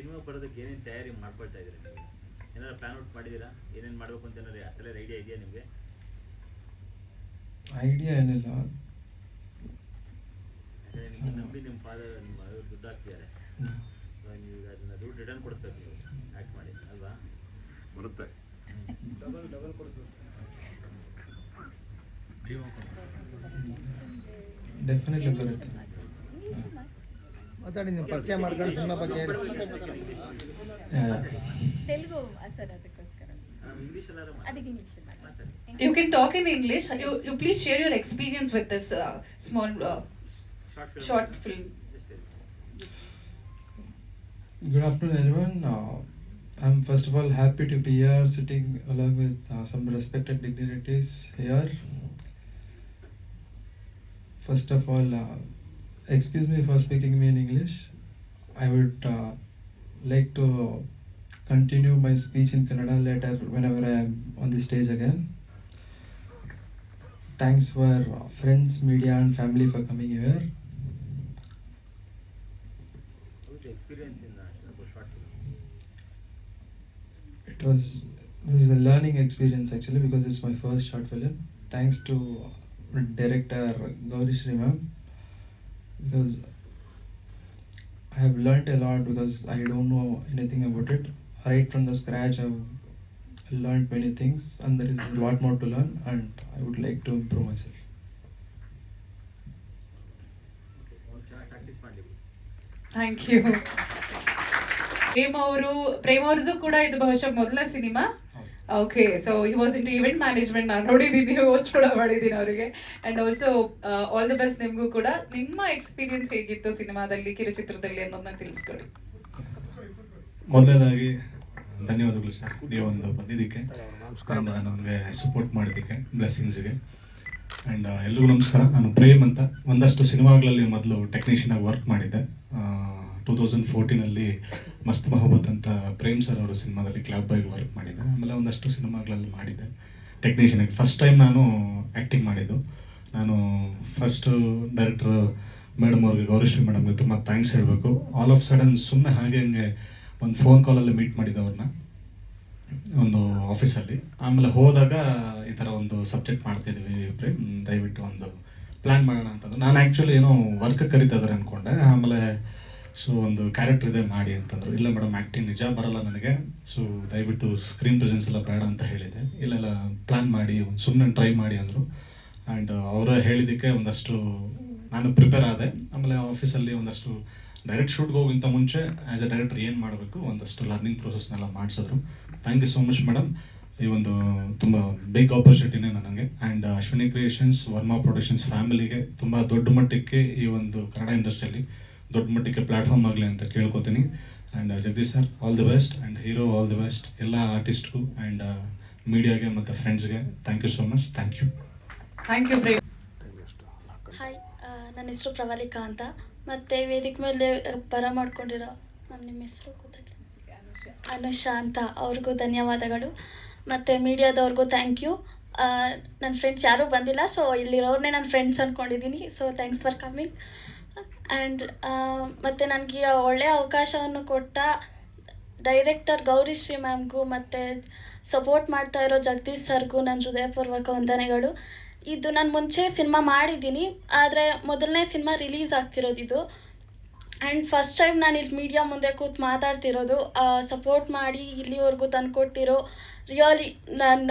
Speaker 10: ಸಿನಿಮಾ ಬರೋದಕ್ಕೆ ಏನೇನು ತಯಾರಿ ಮಾಡ್ಕೊಳ್ತಾ ಇದ್ದೀರಾ ನೀವು? ಏನಾದ್ರು ಪ್ಲಾನ್ ಔಟ್ ಮಾಡಿದ್ದೀರಾ? ಏನೇನು ಮಾಡಬೇಕು ಅಂತ ಏನಾದ್ರು ಅಷ್ಟೆಲ್ಲ ಐಡಿಯಾ ಇದೆಯಾ ನಿಮಗೆ?
Speaker 9: ಐಡಿಯಾ ಏನಿಲ್ಲ.
Speaker 10: ಯಾಕಂದರೆ ನಿಮಗೆ ನಂಬಿ ನಿಮ್ಮ ಫಾದರ್ ನಿಮ್ಮ ಇವ್ರು ದುಡ್ಡು ಹಾಕ್ತಿದ್ದಾರೆ ಸೊ ನೀವು ಈಗ ಅದನ್ನ ದುಡ್ಡು ರಿಟರ್ನ್ ಕೊಡಿಸ್ಬೇಕು ನೀವು. ಆ್ಯಕ್ಟ್ ಮಾಡಿ ಅಲ್ವಾ?
Speaker 4: ಬರುತ್ತೆ. ಡಬಲ್ ಡಬಲ್ ಕೊಡಿಸ್ಬೇಕು.
Speaker 9: ಡೆಫಿನೆಟ್ಲಿ ಬರುತ್ತೆ.
Speaker 7: ಮಾತಾಡಿ ನೀವು ಪರಿಚಯ ಮಾಡ್ಕೊಂಡು ಸಿನಿಮಾ ಬಗ್ಗೆ ಹೇಳಿ
Speaker 9: ಯಾ
Speaker 8: ತೆಲುಗು ಸರ್ ಅದಕ್ಕೋಸ್ಕರ
Speaker 10: ಇಂಗ್ಲೀಷ್ ಎಲ್ಲಾರು
Speaker 8: ಅದಕ್ಕೆ ಇಂಗ್ಲೀಷ್
Speaker 10: ಮಾತಾಡಿ
Speaker 1: You can talk in English. You, you please share your experience with this uh, small uh,
Speaker 10: short film
Speaker 1: short film.
Speaker 10: Just
Speaker 9: Good afternoon, everyone. Uh, I'm first of all happy to be here, sitting along with uh, some respected dignitaries here. First of all, uh, Excuse me for speaking me in English. I would uh, like to continue my speech in Kannada later whenever I am on the stage again. Thanks for uh, friends, media, and family for coming here.
Speaker 10: experience in that
Speaker 9: It was it was a learning experience actually because it's my first short film. Thanks to director Gauri Sri ma'am. Because I have learnt a lot because I don't know anything about it. Right from the scratch, I've learned many things and there is a lot more to learn and I would like to improve myself.
Speaker 1: Thank you Prem ಅವರು ಪ್ರೇಮ್ ಅವ್ರದ್ದು ಕೂಡ ಇದು ಬಹುಶಃ ಮೊದಲ cinema okay so he was in event management ನಾನು ನೋಡಿದ್ದೀನಿ host ಕೂಡ ಮಾಡಿದ್ದೀನಿ ಅವರಿಗೆ. And also all the best ನಿಮಗೂ ಕೂಡ. ನಿಮ್ಮ ಎಕ್ಸ್ಪೀರಿಯನ್ಸ್ ಹೇಗಿತ್ತು ಸಿನಿಮಾದಲ್ಲಿ ಕಿರುಚಿತ್ರದಲ್ಲಿ ಅನ್ನೋದನ್ನ ತಿಳಿಸ್ಕೊಡಿ.
Speaker 11: ಮೊದಲನೇದಾಗಿ ಧನ್ಯವಾದಗಳು ಸರ್. ಒಂದು ಬಂದಿದ್ದಕ್ಕೆ. ನಮಗೆ ನನಗೆ ಸಪೋರ್ಟ್ ಮಾಡಿದ್ದಕ್ಕೆ ಬ್ಲೆಸ್ಸಿಂಗ್ಸ್ಗೆ ಆ್ಯಂಡ್ ಎಲ್ರಿಗೂ ನಮಸ್ಕಾರ. ನಾನು ಪ್ರೇಮ್ ಅಂತ ಒಂದಷ್ಟು ಸಿನಿಮಾಗಳಲ್ಲಿ ಮೊದಲು ಟೆಕ್ನಿಷಿಯನ್ ಆಗಿ ವರ್ಕ್ ಮಾಡಿದ್ದೆ. ಟೂ ತೌಸಂಡ್ ಫೋರ್ಟೀನಲ್ಲಿ ಮಸ್ತ್ ಮೊಹಬ್ಬತ್ ಅಂತ ಪ್ರೇಮ್ ಸರ್ ಅವರ ಸಿನಿಮಾದಲ್ಲಿ ಕ್ಲಬ್ ಬಾಯ್ ವರ್ಕ್ ಮಾಡಿದ್ದೆ ಆಮೇಲೆ ಒಂದಷ್ಟು ಸಿನಿಮಾಗಳಲ್ಲಿ ಮಾಡಿದ್ದೆ. ಟೆಕ್ನಿಷಿಯನ್ ಆಗಿ. ಫಸ್ಟ್ ಟೈಮ್ ನಾನು ಆ್ಯಕ್ಟಿಂಗ್ ಮಾಡಿದ್ದು. ನಾನು ಫಸ್ಟು ಡೈರೆಕ್ಟ್ರ್ ಮೇಡಮ್ ಅವ್ರಿಗೆ, ಗೌರಿಶ್ರೀ ಮೇಡಮ್ಗೆ ತುಂಬ ಥ್ಯಾಂಕ್ಸ್ ಹೇಳಬೇಕು. ಆಲ್ ಆಫ್ ಸಡನ್ ಸುಮ್ಮನೆ ಹಾಗೆ ಹಂಗೆ ಒಂದು ಫೋನ್ ಕಾಲಲ್ಲಿ ಮೀಟ್ ಮಾಡಿದ್ದೆ ಅವ್ರನ್ನ. ಒಂದು ಆಫೀಸಲ್ಲಿ ಆಮೇಲೆ ಹೋದಾಗ ಈ ಥರ ಒಂದು ಸಬ್ಜೆಕ್ಟ್ ಮಾಡ್ತಿದ್ವಿ ಪ್ರೇಮ್. ದಯವಿಟ್ಟು ಒಂದು ಪ್ಲ್ಯಾನ್ ಮಾಡೋಣ ಅಂತಂದು. ನಾನು ಆ್ಯಕ್ಚುಲಿ ಏನೋ ವರ್ಕ್ ಕರಿತಾ ಇದ್ದಾರೆ ಅಂದ್ಕೊಂಡೆ ಆಮೇಲೆ ಸೊ ಒಂದು ಕ್ಯಾರೆಕ್ಟರ್ ಇದೆ ಮಾಡಿ ಅಂತಂದ್ರು. ಇಲ್ಲ ಮೇಡಮ್ ಆ್ಯಕ್ಟಿಂಗ್ ನಿಜ ಬರಲ್ಲ ನನಗೆ. ಸೊ ದಯವಿಟ್ಟು ಸ್ಕ್ರೀನ್ ಪ್ರೆಸೆನ್ಸ್ ಎಲ್ಲ ಬೇಡ ಅಂತ ಹೇಳಿದೆ ಇಲ್ಲೆಲ್ಲ ಪ್ಲ್ಯಾನ್ ಮಾಡಿ, ಒಂದು ಸುಮ್ಮನೆ ಟ್ರೈ ಮಾಡಿ ಅಂದರು. ಆ್ಯಂಡ್ ಅವರು ಹೇಳಿದ್ದಕ್ಕೆ ಒಂದಷ್ಟು ನಾನು ಪ್ರಿಪೇರ್ ಆದೆ. ಆಮೇಲೆ ಆಫೀಸಲ್ಲಿ ಒಂದಷ್ಟು ಡೈರೆಕ್ಟ್ ಶೂಟ್ಗೆ ಹೋಗಿಂತ ಮುಂಚೆ ಆ್ಯಸ್ ಎ ಡೈರೆಕ್ಟರ್ ಏನು ಮಾಡಬೇಕು ಒಂದಷ್ಟು ಲರ್ನಿಂಗ್ ಪ್ರೊಸೆಸ್ನೆಲ್ಲ ಮಾಡಿಸಿದ್ರು. Thank you so much madam ಈ ಒಂದು ತುಂಬ ಬಿಗ್ ಆಪರ್ಚುನಿಟಿನೇ ನನಗೆ. And Ashwini creations Varma productions ಫ್ಯಾಮಿಲಿಗೆ ತುಂಬ ದೊಡ್ಡ ಮಟ್ಟಕ್ಕೆ ಈ ಒಂದು ಕನ್ನಡ ಇಂಡಸ್ಟ್ರಿಯಲ್ಲಿ ದೊಡ್ಡ ಮಟ್ಟಕ್ಕೆ ಪ್ಲ್ಯಾಟ್ಫಾರ್ಮ್ ಆಗಲಿ ಅಂತ ಕೇಳ್ಕೊತೀನಿ. And Jagadish sir all the best and hero all the best ಎಲ್ಲ ಆರ್ಟಿಸ್ಟ್ಗೂ ಆ್ಯಂಡ್ ಮೀಡಿಯಾಗೆ ಮತ್ತು ಫ್ರೆಂಡ್ಸ್ಗೆ thank you so much
Speaker 1: thank you thank
Speaker 12: you hi ನನ್ನ ಹೆಸರು ಪ್ರವಲಿಕಾ ಅಂತ. ಮತ್ತು ವೇದಿಕೆ ಮೇಲೆ ಬರ ಮಾಡ್ಕೊಂಡಿರೋ ಮ್ಯಾಮ್ ನಿಮ್ಮ ಹೆಸರು ಗೊತ್ತಾಗಲಿ ಅನುಷಾ ಅಂತ. ಅವ್ರಿಗೂ ಧನ್ಯವಾದಗಳು. ಮತ್ತು ಮೀಡಿಯಾದವ್ರಿಗೂ ಥ್ಯಾಂಕ್ ಯು ನನ್ನ ಫ್ರೆಂಡ್ಸ್ ಯಾರೂ ಬಂದಿಲ್ಲ ಸೊ ಇಲ್ಲಿರೋರನ್ನೇ ನನ್ನ ಫ್ರೆಂಡ್ಸ್ ಅಂದ್ಕೊಂಡಿದ್ದೀನಿ so thanks for coming and ಮತ್ತು ನನಗೆ ಒಳ್ಳೆಯ ಅವಕಾಶವನ್ನು ಕೊಟ್ಟ ಡೈರೆಕ್ಟರ್ ಗೌರಿಶ್ರೀ ಮ್ಯಾಮ್ಗೂ ಮತ್ತು ಸಪೋರ್ಟ್ ಮಾಡ್ತಾ ಇರೋ ಜಗದೀಶ್ ಸರ್ಗೂ ನನ್ನ ಹೃದಯಪೂರ್ವಕ ವಂದನೆಗಳು. ಇದು ನಾನು ಮುಂಚೆ ಸಿನಿಮಾ ಮಾಡಿದ್ದೀನಿ, ಆದರೆ ಮೊದಲನೇ ಸಿನಿಮಾ ರಿಲೀಸ್ ಆಗ್ತಿರೋದು ಇದು. ಆ್ಯಂಡ್ ಫಸ್ಟ್ ಟೈಮ್ ನಾನು ಇಲ್ಲಿ ಮೀಡಿಯಾ ಮುಂದೆ ಕೂತು ಮಾತಾಡ್ತಿರೋದು ಸಪೋರ್ಟ್ ಮಾಡಿ ಇಲ್ಲಿವರೆಗೂ ತಂದುಕೊಟ್ಟಿರೋ ರಿಯಲಿ ನನ್ನ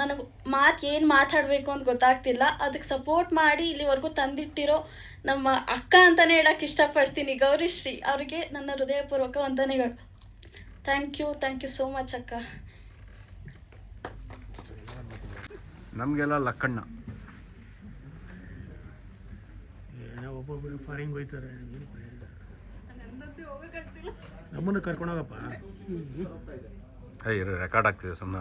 Speaker 12: ನನಗೆ ಮಾತು ಏನು ಮಾತಾಡಬೇಕು ಅಂತ ಗೊತ್ತಾಗ್ತಿಲ್ಲ. ಅದಕ್ಕೆ ಸಪೋರ್ಟ್ ಮಾಡಿ ಇಲ್ಲಿವರೆಗೂ ತಂದಿಟ್ಟಿರೋ ನಮ್ಮ ಅಕ್ಕ ಅಂತಲೇ ಹೇಳೋಕ್ಕೆ ಇಷ್ಟಪಡ್ತೀನಿ. ಗೌರಿಶ್ರೀ ಅವರಿಗೆ ನನ್ನ ಹೃದಯಪೂರ್ವಕ ವಂದನೆಗಳು. Thank you thank you so much ಅಕ್ಕ.
Speaker 3: ನಮಗೆಲ್ಲ ಲಕ್ಕಣ್ಣ.
Speaker 7: ಏನೋ ಒಬ್ಬೊಬ್ಬರು ಫಾರಿಂಗ್ ಹೋಯ್ತಾರೆ ಏನ್ ಪ್ರಯೋಜನ? ನಮ್ಮನ್ನು ಕರ್ಕೊಂಡೋಗಪ್ಪ.
Speaker 3: ರೆಕಾರ್ಡ್ ಆಗ್ತಿದೆ ಸುಮ್ಮನೆ